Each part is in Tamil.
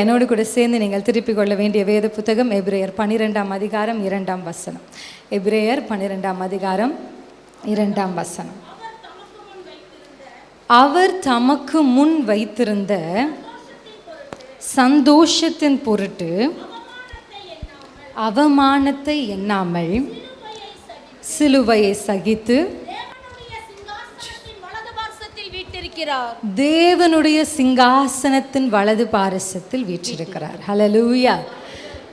என்னோடு கூட சேர்ந்து நீங்கள் திருப்பிக் கொள்ள வேண்டிய வேத புத்தகம் எப்ரேயர் பன்னிரெண்டாம் அதிகாரம் இரண்டாம் வசனம். எப்ரேயர் பன்னிரெண்டாம் அதிகாரம் இரண்டாம் வசனம். அவர் தமக்கு முன் வைத்திருந்த சந்தோஷத்தின் பொருட்டு அவமானத்தை எண்ணாமல் சிலுவையை சகித்து தேவனுடைய சிங்காசனத்தின் வலது பாரசத்தில் தேவனுடைய சிங்காசனத்தின் வலது பாரசத்தில் வீற்றிருக்கிறார். ஹலலூயா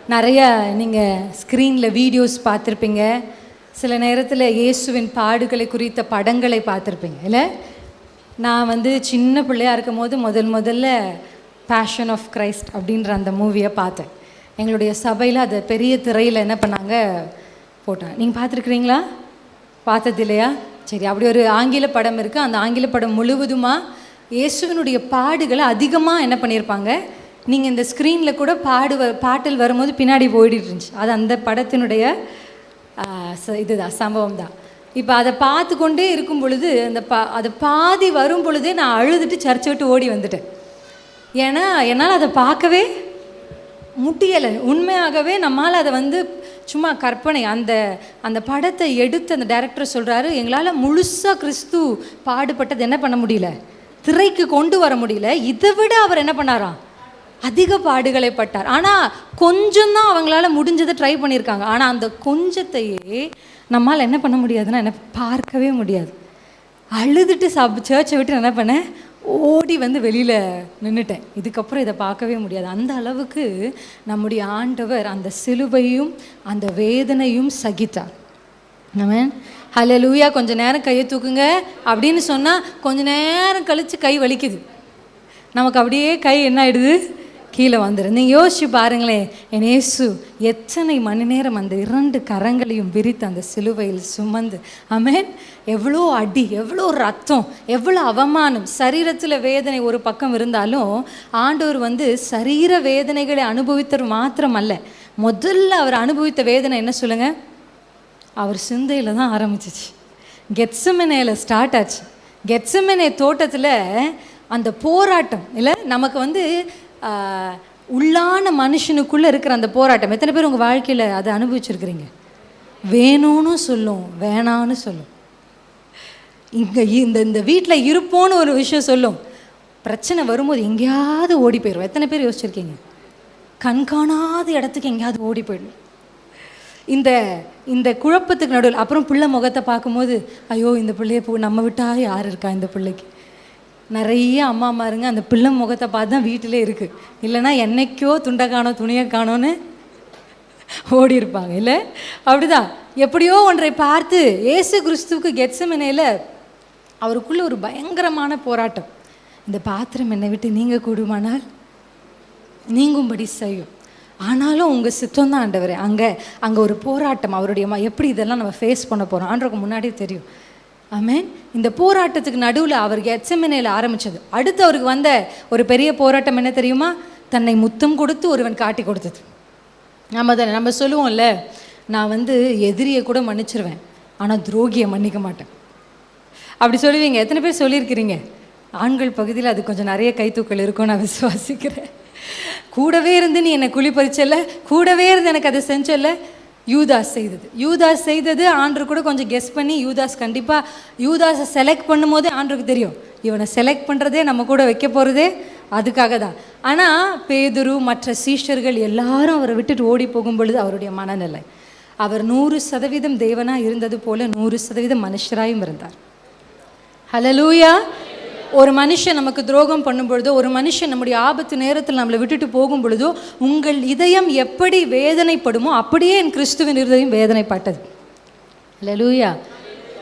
நிறைய நீங்கள் ஸ்க்ரீனில் வீடியோஸ் பார்த்துருப்பீங்க. சில நேரத்தில் இயேசுவின் பாடுகளை குறித்த படங்களை பார்த்துருப்பீங்க. இல்லை? நான் வந்து சின்ன பிள்ளையா இருக்கும் போது முதல் முதல்ல பேஷன் ஆஃப் கிரைஸ்ட் அப்படின்ற அந்த மூவியை பார்த்தேன். எங்களுடைய சபையில் அதை பெரிய திரையில் என்ன பண்ணாங்க? போட்டாங்க. நீங்கள் பார்த்துருக்குறீங்களா? பார்த்தது இல்லையா? சரி அப்படி ஒரு ஆங்கில படம் இருக்குது அந்த ஆங்கில படம் முழுவதுமாக இயேசுவினுடைய பாடுகளை அதிகமாக என்ன பண்ணியிருப்பாங்க? நீங்கள் இந்த ஸ்க்ரீனில் கூட பாடு பாட்டில் வரும்போது பின்னாடி போயிட்டு இருந்துச்சு. அது அந்த படத்தினுடைய ச- இதுதான் சம்பவம் தான் இப்போ அதை பார்த்து கொண்டே இருக்கும் பொழுது அந்த பா அது பாதி வரும் பொழுதே நான் அழுதுட்டு சர்ச்சை விட்டு ஓடி வந்துட்டேன். ஏன்னா என்னால் அதை பார்க்கவே முடியலை. உண்மையாகவே நம்மால் அதை வந்து சும்மா கற்பனை அந்த அந்த படத்தை எடுத்து அந்த டைரக்டர் சொல்கிறாரு எங்களால் முழுசாக கிறிஸ்து பாடுபட்டது என்ன பண்ண முடியல? திரைக்கு கொண்டு வர முடியல. இதை விட அவர் என்ன பண்ணாராம்? அதிக பாடுகளை பட்டார். ஆனால் கொஞ்சம் தான் அவங்களால முடிஞ்சதை ட்ரை பண்ணியிருக்காங்க. ஆனால் அந்த கொஞ்சத்தையே நம்மால் என்ன பண்ண முடியாதுன்னா என்ன பார்க்கவே முடியாது. அழுதுட்டு சப் சர்ச்சை விட்டு நான் என்ன பண்ணேன்? ஓடி வந்து வெளியில் நின்றுட்டேன் இதுக்கப்புறம் இதை பார்க்கவே முடியாது. அந்த அளவுக்கு நம்முடைய ஆண்டவர் அந்த சிலுவையும் அந்த வேதனையும் சகித்தார். நம்ம ஹalleluya கொஞ்ச நேரம் கையை தூக்குங்க. அப்படின்னு சொன்னால் கொஞ்சம் நேரம் கழித்து கை வலிக்குது. நமக்கு அப்படியே கை என்ன ஆயிடுது? கீழே வந்துடும் நீங்கள் யோசிச்சு பாருங்களேன் என் இயேசு எத்தனை மணி நேரம் அந்த இரண்டு கரங்களையும் விரித்து அந்த சிலுவையில் சுமந்து அமேன் எவ்வளோ அடி எவ்வளோ ரத்தம் எவ்வளோ அவமானம் சரீரத்தில் வேதனை ஒரு பக்கம் இருந்தாலும் ஆண்டவர் வந்து சரீர வேதனைகளை அனுபவித்தவர் மாத்திரம் அல்ல முதல்ல அவர் அனுபவித்த வேதனை என்ன சொல்லுங்கள் அவர் சிந்தையில் தான் ஆரம்பிச்சிச்சு. கெட்சமெனேல ஸ்டார்ட் ஆச்சு. கெட்சமெனே தோட்டத்தில் அந்த போராட்டம் இல்லை நமக்கு வந்து உள்ளான மனுஷனுக்குள்ளே இருக்கிற அந்த போராட்டம். எத்தனை பேர் உங்கள் வாழ்க்கையில் அதை அனுபவிச்சிருக்கிறீங்க? வேணும்னு சொல்லும் வேணான்னு சொல்லும். இங்கே இந்த இந்த வீட்டில் இருப்போன்னு ஒரு விஷயம் சொல்லும். பிரச்சனை வரும்போது எங்கேயாவது ஓடி போயிடும் எத்தனை பேர் யோசிச்சிருக்கீங்க? கண்காணாத இடத்துக்கு எங்கேயாவது ஓடி போயிடும் இந்த இந்த குழப்பத்துக்கு நடுவில் அப்புறம் பிள்ளை முகத்தை பார்க்கும்போது ஐயோ இந்த பிள்ளையை நம்ம விட்டால் யார் இருக்கா இந்த பிள்ளைக்கு? நிறைய அம்மா மாருங்க அந்த பிள்ளை முகத்தை பார்த்து தான் வீட்டிலே இருக்குது இல்லைன்னா என்னைக்கோ துண்டை காணோ துணியை காணோன்னு ஓடி இருப்பாங்க. இல்லை? அப்படிதான். எப்படியோ ஒன்றை பார்த்து இயேசு கிறிஸ்துவுக்கு கெட்சமனையில் அவருக்குள்ள ஒரு பயங்கரமான போராட்டம். இந்த பாத்திரம் என்னை விட்டு நீங்க கூடுமானால் நீங்கும்படி செய்யும். ஆனாலும் உங்கள் சித்தம் தான் ஆண்டவர். அங்கே அங்கே ஒரு போராட்டம். அவருடைய எப்படி இதெல்லாம் நம்ம ஃபேஸ் பண்ண போகிறோம் ஆண்டவருக்கு முன்னாடியே தெரியும். அமேன் இந்த போராட்டத்துக்கு நடுவில் அவர் எச்சமெனையில் ஆரம்பித்தது அடுத்து அவருக்கு வந்த ஒரு பெரிய போராட்டம் என்ன தெரியுமா? தன்னை முத்தம் கொடுத்து ஒருவன் காட்டி கொடுத்தது. நம்ம தானே நம்ம சொல்லுவோம்ல நான் வந்து எதிரியை கூட மன்னிச்சிருவேன் ஆனால் துரோகியை மன்னிக்க மாட்டேன். அப்படி சொல்லுவீங்க. எத்தனை பேர் சொல்லியிருக்கிறீங்க? ஆண்கள் பகுதியில் அது கொஞ்சம் நிறைய கைத்தூக்கள் இருக்கும் நான் விசுவாசிக்கிறேன். கூடவே இருந்து நீ என்னை குழி பறிச்சல கூடவே இருந்து எனக்கு அதை செஞ்சல யூதாஸ் செய்தது. யூதாஸ் செய்தது ஆண்டர் கூட கொஞ்சம் கெஸ் பண்ணி யூதாஸ் கண்டிப்பாக யூதாஸை செலக்ட் பண்ணும்போதே ஆண்டருக்கு தெரியும். இவனை செலக்ட் பண்ணுறதே நம்ம கூட வைக்க போகிறதே அதுக்காக தான். ஆனால் பேதுரு மற்ற சீஷர்கள் எல்லாரும் அவரை விட்டுட்டு ஓடி போகும் பொழுது அவருடைய மனநிலை. அவர் நூறு சதவீதம் தேவனாக இருந்தது போல நூறு சதவீதம் மனுஷராயும் இருந்தார். ஹலலூயா ஒரு மனுஷன் நமக்கு துரோகம் பண்ணும் பொழுதோ ஒரு மனுஷன் நம்முடைய ஆபத்து நேரத்தில் நம்மளை விட்டுட்டு போகும் பொழுதோ உங்கள் இதயம் எப்படி வேதனைப்படுமோ அப்படியே என் கிறிஸ்துவின் இருதயம் வேதனைப்பட்டது. ஹalleluya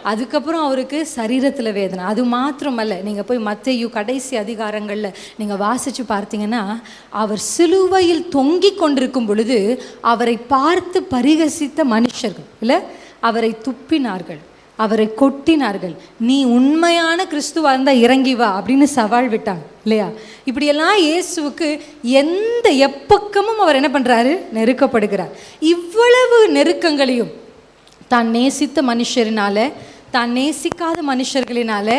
அதுக்கப்புறம் அவருக்கு சரீரத்தில் வேதனை. அது மாத்திரமல்ல. நீங்கள் போய் மத்தேயு கடைசி அதிகாரங்களில் நீங்கள் வாசித்து பார்த்தீங்கன்னா அவர் சிலுவையில் தொங்கிக் கொண்டிருக்கும் பொழுது அவரை பார்த்து பரிகசித்த மனுஷர்கள். இல்லை? அவரை துப்பினார்கள். அவரை கொட்டினார்கள். நீ உண்மையான கிறிஸ்துவா இருந்தால் இறங்கி வா அப்படின்னு சவால் விட்டாங்க இல்லையா? இப்படியெல்லாம் இயேசுவுக்கு எந்த எப்பக்கமும் அவர் என்ன பண்ணுறாரு நெருக்கப்படுகிறார். இவ்வளவு நெருக்கங்களையும் தான் நேசித்த மனுஷரினால தான் நேசிக்காத மனுஷர்களினால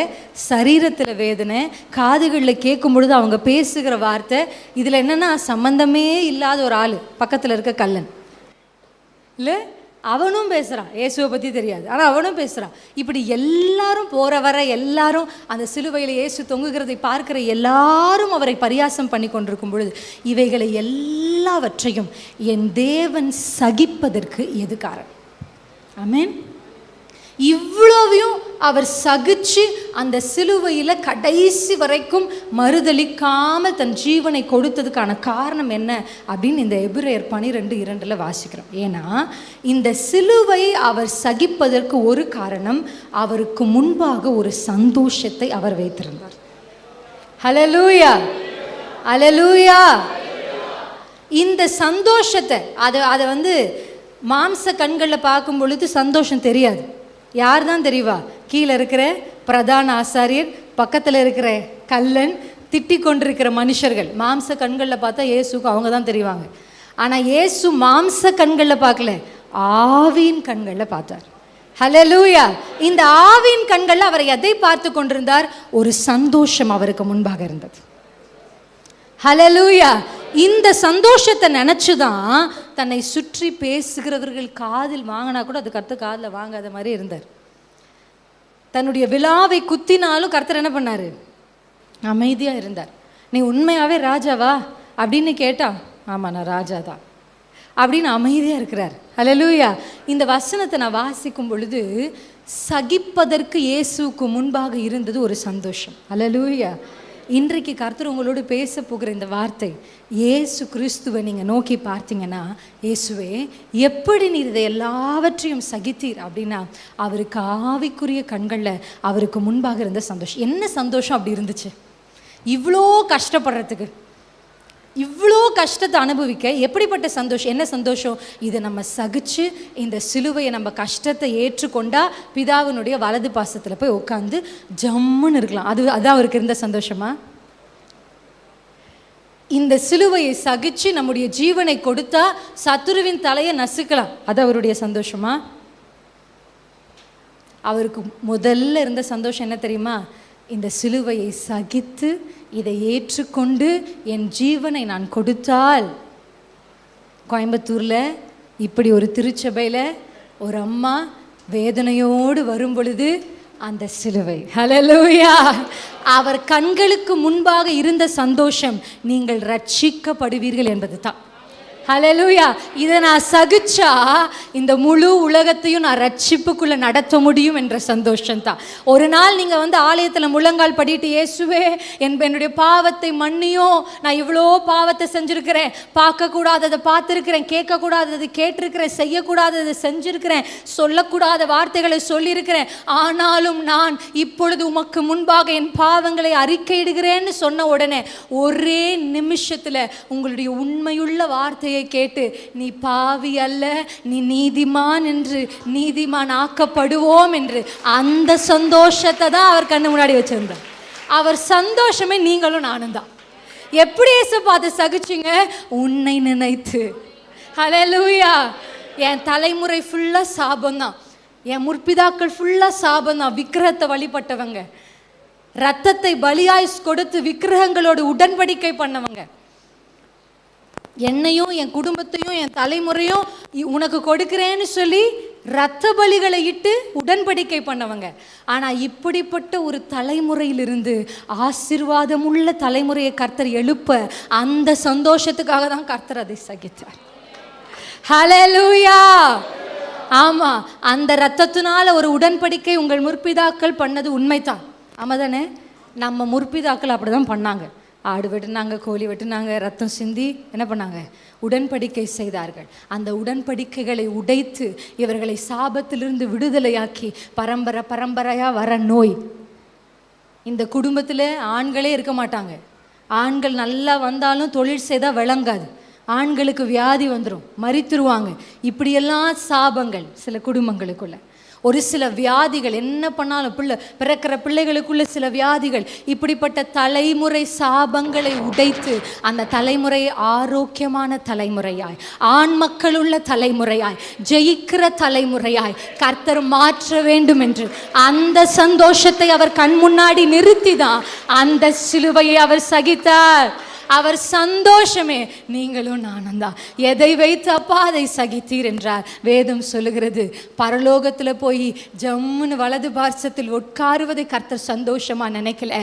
சரீரத்தில் வேதனை காதுகளில் கேட்கும் பொழுது அவங்க பேசுகிற வார்த்தை இதில் என்னென்னா சம்மந்தமே இல்லாத ஒரு ஆள் பக்கத்தில் இருக்க கல்லன் இல்லை? அவனும் பேசுகிறான் இயேசுவை பற்றி தெரியாது. ஆனால் அவனும் பேசுகிறான் இப்படி எல்லாரும் போகிற வர எல்லாரும் அந்த சிலுவையில் இயேசு தொங்குகிறதை பார்க்கிற எல்லாரும் அவரை பரியாசம் பண்ணி கொண்டிருக்கும் பொழுது இவைகளை எல்லாவற்றையும் என் தேவன் சகிப்பதற்கு எது காரணம்? ஆமென் இவ்வளவையும் அவர் சகிச்சு அந்த சிலுவையில் கடைசி வரைக்கும் மறுதளிக்காமல் தன் ஜீவனை கொடுத்ததுக்கான காரணம் என்ன அப்படின்னு இந்த எபிரேயர் பனிரெண்டு இரண்டில் வாசிக்கிறோம். ஏன்னா இந்த சிலுவை அவர் சகிப்பதற்கு ஒரு காரணம் அவருக்கு முன்பாக ஒரு சந்தோஷத்தை அவர் வைத்திருந்தார். ஹலலூயா அலலூயா இந்த சந்தோஷத்தை அதை அதை வந்து மாம்ச கண்களில் பார்க்கும் பொழுது சந்தோஷம் தெரியாது. யார் தான் தெரியவா? கீழே இருக்கிற பிரதான ஆசாரியர் பக்கத்தில் இருக்கிற கல்லன் திட்டி கொண்டிருக்கிற மனுஷர்கள். மாம்ச கண்களில் பார்த்தா இயேசுக்கு அவங்க தான் தெரிவாங்க. ஆனால் இயேசு மாம்ச கண்களில் பார்க்கல ஆவியின் கண்களில் பார்த்தார். ஹலலூயா இந்த ஆவியின் கண்களில் அவர் எதை பார்த்து கொண்டிருந்தார்? ஒரு சந்தோஷம் அவருக்கு முன்பாக இருந்தது. ஹலலூயா இந்த சந்தோஷத்தை நினச்சி தான் தன்னை சுற்றி பேசுகிறவர்கள் காதில் வாங்கினா கூட அது கருத்து காதில் வாங்காத மாதிரி இருந்தார். தன்னுடைய விழாவை குத்தினாலும் கர்த்தர் என்ன பண்ணார்? அமைதியாக இருந்தார். நீ உண்மையாகவே ராஜாவா? அப்படின்னு கேட்டா ஆமாம் நான் ராஜா தான் அப்படின்னு அமைதியாக இருக்கிறார். அலலூயா இந்த வசனத்தை நான் வாசிக்கும் பொழுது சகிப்பதற்கு இயேசுவுக்கு முன்பாக இருந்தது ஒரு சந்தோஷம். அலலூயா இன்றைக்கு கர்த்தர் உங்களோடு பேச போகிற இந்த வார்த்தை ஏசு கிறிஸ்துவை நீங்கள் நோக்கி பார்த்தீங்கன்னா இயேசுவே எப்படி நீர் இதை எல்லாவற்றையும் சகித்தீர்? அப்படின்னா அவருக்கு ஆவிக்குரிய கண்களில் அவருக்கு முன்பாக இருந்த சந்தோஷம். என்ன சந்தோஷம் அப்படி இருந்துச்சு? இவ்வளோ கஷ்டப்படுறதுக்கு. இவ்வளோ கஷ்டத்தை அனுபவிக்க எப்படிப்பட்ட சந்தோஷம்? என்ன சந்தோஷம்? இதை நம்ம சகிச்சு இந்த சிலுவையை நம்ம கஷ்டத்தை ஏற்றுக்கொண்டா பிதாவினுடைய வலது பாசத்தில் போய் உட்காந்து ஜம்முன்னு இருக்கலாம். அது அதான் அவருக்கு இருந்த சந்தோஷமா? இந்த சிலுவையை சகிச்சு நம்முடைய ஜீவனை கொடுத்தா சத்துருவின் தலையை நசுக்கலாம். அது அவருடைய சந்தோஷமா? அவருக்கு முதல்ல இருந்த சந்தோஷம் என்ன தெரியுமா? இந்த சிலுவையை சகித்து இதை ஏற்றுக்கொண்டு என் ஜீவனை நான் கொடுத்தால். கோயம்புத்தூரில் இப்படி ஒரு திருச்சபையில் ஒரு அம்மா வேதனையோடு வரும் பொழுது அந்த சிலுவை. ஹலலூயா அவர் கண்களுக்கு முன்பாக இருந்த சந்தோஷம் நீங்கள் ரட்சிக்கப்படுவீர்கள் என்பது தான் ஹலலூயா இதை நான் சகிச்சா இந்த முழு உலகத்தையும் நான் ரட்சிப்புக்குள்ளே நடத்த முடியும் என்ற சந்தோஷம் தான் ஒரு நாள் நீங்கள் வந்து ஆலயத்தில் முழங்கால் படிட்டு இயேசுவே என் என்னுடைய பாவத்தை மன்னியும் நான் இவ்வளோ பாவத்தை செஞ்சுருக்கிறேன். பார்க்கக்கூடாததை பார்த்துருக்கிறேன். கேட்கக்கூடாதது கேட்டிருக்கிறேன். செய்யக்கூடாததை செஞ்சுருக்கிறேன். சொல்லக்கூடாத வார்த்தைகளை சொல்லியிருக்கிறேன். ஆனாலும் நான் இப்பொழுது உமக்கு முன்பாக என் பாவங்களை அறிக்கையிடுகிறேன்னு சொன்ன உடனே ஒரே நிமிஷத்தில் உங்களுடைய உண்மையுள்ள வார்த்தையை கேட்டு நீ பாவி அல்ல நீ நீதிமான் என்று நீதிமான் ஆக்கப்படுவோம் என்று. அந்த சந்தோஷத்தை தான் அவர் கண்ணு முன்னாடி வச்சிருந்தார். அவர் சந்தோஷமே நீங்களும் நானும் தான். எப்படி பார்த்து சகிச்சிங்க? உன்னை நினைத்து. ஹalleluya என் தலைமுறை ஃபுல்லாக சாபம்தான். என் முற்பிதாக்கள் ஃபுல்லாக சாபம்தான். விக்கிரகத்தை வழிபட்டவங்க. ரத்தத்தை பலியாய் கொடுத்து விக்கிரகங்களோடு உடன்படிக்கை பண்ணவங்க. என்னையும் என் குடும்பத்தையும் என் தலைமுறையும் உனக்கு கொடுக்கிறேன்னு சொல்லி இரத்த பலிகளை இட்டு உடன்படிக்கை பண்ணவங்க. ஆனால் இப்படிப்பட்ட ஒரு தலைமுறையிலிருந்து ஆசிர்வாதமுள்ள தலைமுறையை கர்த்தர் எழுப்ப அந்த சந்தோஷத்துக்காக தான் கர்த்தர் அதை சகித்தார். ஹalleluya ஆமாம் அந்த ரத்தத்தினால ஒரு உடன்படிக்கை உங்கள் முற்பிதாக்கள் பண்ணது உண்மைதான். ஆமாதானே? நம்ம முற்பிதாக்கள் அப்படிதான் பண்ணாங்க. ஆடு வெட்டினாங்க கோழி வெட்டினாங்க ரத்தம் சிந்தி என்ன பண்ணாங்க? உடன்படிக்கை செய்தார்கள். அந்த உடன்படிக்கைகளை உடைத்து இவர்களை சாபத்திலிருந்து விடுதலையாக்கி பரம்பரை பரம்பரையாக வர நோய். இந்த குடும்பத்தில் ஆண்களே இருக்க மாட்டாங்க. ஆண்கள் நல்லா வந்தாலும் தொழில் செய்தால் விளங்காது. ஆண்களுக்கு வியாதி வந்துடும் மறித்துருவாங்க. இப்படியெல்லாம் சாபங்கள் சில குடும்பங்களுக்குள்ள. ஒரு சில வியாதிகள் என்ன பண்ணாலும் பிள்ளை பிறக்கிற பிள்ளைகளுக்குள்ள சில வியாதிகள் இப்படிப்பட்ட தலைமுறை சாபங்களை உடைத்து அந்த தலைமுறையை ஆரோக்கியமான தலைமுறையாய் ஆண் மக்களுள்ள தலைமுறையாய் ஜெயிக்கிற தலைமுறையாய் கர்த்தர் மாற்ற வேண்டும் என்று அந்த சந்தோஷத்தை அவர் கண் முன்னாடி நிறுத்தி தான் அந்த சிலுவையை அவர் சகித்தார். அவர் சந்தோஷமே. நீங்களும் நானும் தான் எதை வைத்து அப்பா அதை சகித்தீர் என்றார். வேதம் சொல்லுகிறது பரலோகத்தில் போய் ஜம்முன்னு வலது பார்சத்தில் உட்காருவதை கர்த்தர் சந்தோஷமா நினைக்கல.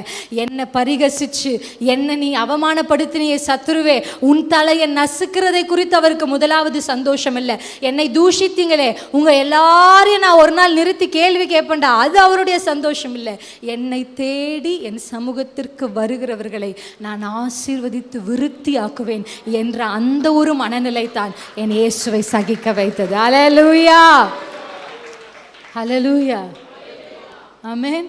என்னை பரிகசிச்சு என்ன நீ அவமானப்படுத்தினியே சத்துருவே உன் தலையை நசுக்கிறதை குறித்து அவருக்கு முதலாவது சந்தோஷம் இல்லை. என்னை தூஷித்தீங்களே உங்கள் எல்லாரையும் நான் ஒரு நாள் நிறுத்தி கேள்வி கேட்பேன்டா அது அவருடைய சந்தோஷம் இல்லை. என்னை தேடி என் சமூகத்திற்கு வருகிறவர்களை நான் ஆசீர்வதித்து விருத்தி ஆக்குவேன் என்ற அந்த ஒரு மனநிலை தான் என் இயேசுவை சகிக்க வைத்தது. அலலூயா அலலூயா அமேன்